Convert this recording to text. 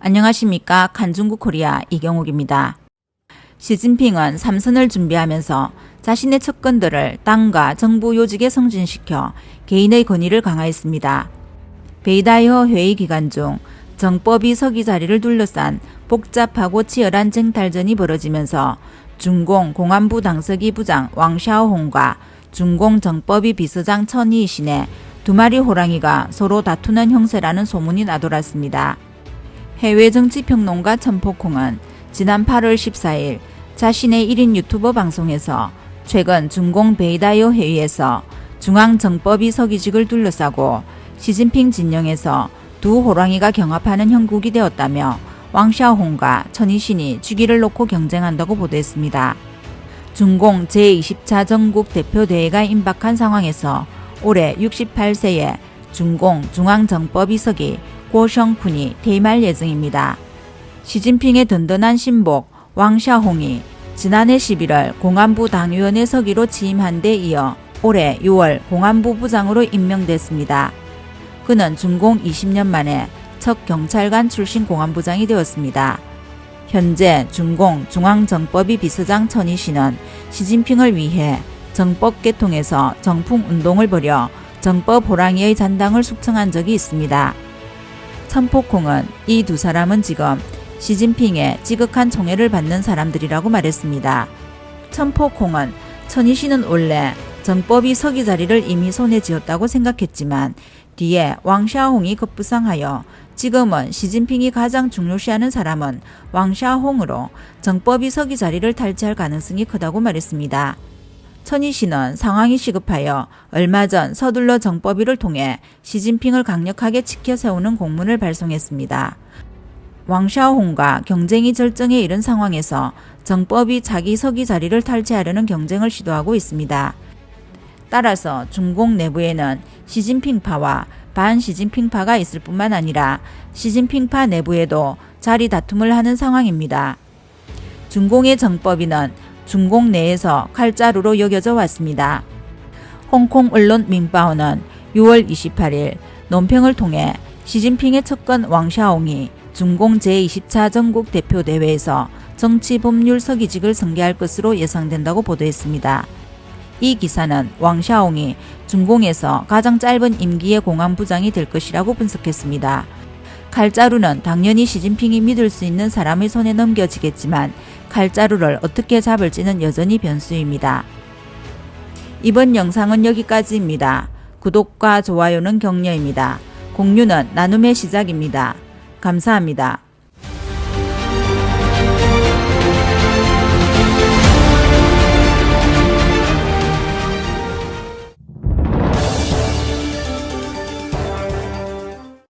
안녕하십니까. 칸중국 코리아 이경욱입니다. 시진핑은 삼선을 준비하면서 자신의 측근들을 당과 정부 요직에 승진시켜 개인의 권위를 강화했습니다. 베이다이허 회의 기간 중 정법이 서기 자리를 둘러싼 복잡하고 치열한 쟁탈전이 벌어지면서 중공 공안부 당서기 부장 왕샤오홍과 중공 정법위 비서장 천이신의 두 마리 호랑이가 서로 다투는 형세라는 소문이 나돌았습니다. 해외 정치 평론가 천폭홍은 지난 8월 14일 자신의 1인 유튜버 방송에서 최근 중공 베이다이어 회의에서 중앙정법위 서기직을 둘러싸고 시진핑 진영에서 두 호랑이가 경합하는 형국이 되었다며 왕샤홍과 천이신이 주기를 놓고 경쟁한다고 보도했습니다. 중공 제20차 전국 대표대회가 임박한 상황에서 올해 68세의 중공 중앙정법위석이 고성쿤이 퇴임할 예정입니다. 시진핑의 든든한 신복 왕샤홍이 지난해 11월 공안부 당위원회 서기로 취임한 데 이어 올해 6월 공안부 부장으로 임명됐습니다. 그는 중공 20년 만에 첫 경찰관 출신 공안부장이 되었습니다. 현재 중공 중앙정법위 비서장 천희 씨는 시진핑을 위해 정법 개통에서 정풍 운동을 벌여 정법 호랑이의 잔당을 숙청한 적이 있습니다. 천폭콩은 이 두 사람은 지금 시진핑의 지극한 총애를 받는 사람들이라고 말했습니다. 천폭콩은 천희 씨는 원래 정법이 서기 자리를 이미 손에 쥐었다고 생각했지만 뒤에 왕샤홍이 급부상하여 지금은 시진핑이 가장 중요시하는 사람은 왕샤홍으로 정법이 서기 자리를 탈취할 가능성이 크다고 말했습니다. 천희 씨는 상황이 시급하여 얼마 전 서둘러 정법위를 통해 시진핑을 강력하게 지켜 세우는 공문을 발송했습니다. 왕샤홍과 경쟁이 절정에 이른 상황에서 정법이 자기 서기 자리를 탈취하려는 경쟁을 시도하고 있습니다. 따라서 중공 내부에는 시진핑파와 반 시진핑파가 있을 뿐만 아니라 시진핑파 내부에도 자리 다툼을 하는 상황입니다. 중공의 정법위는 중공 내에서 칼자루로 여겨져 왔습니다. 홍콩 언론 민바오는 6월 28일 논평을 통해 시진핑의 측근 왕샤옹이 중공 제20차 전국 대표 대회에서 정치 법률 서기직을 승계할 것으로 예상된다고 보도했습니다. 이 기사는 왕샤옹이 중공에서 가장 짧은 임기의 공안부장이 될 것이라고 분석했습니다. 칼자루는 당연히 시진핑이 믿을 수 있는 사람의 손에 넘겨지겠지만 칼자루를 어떻게 잡을지는 여전히 변수입니다. 이번 영상은 여기까지입니다. 구독과 좋아요는 격려입니다. 공유는 나눔의 시작입니다. 감사합니다.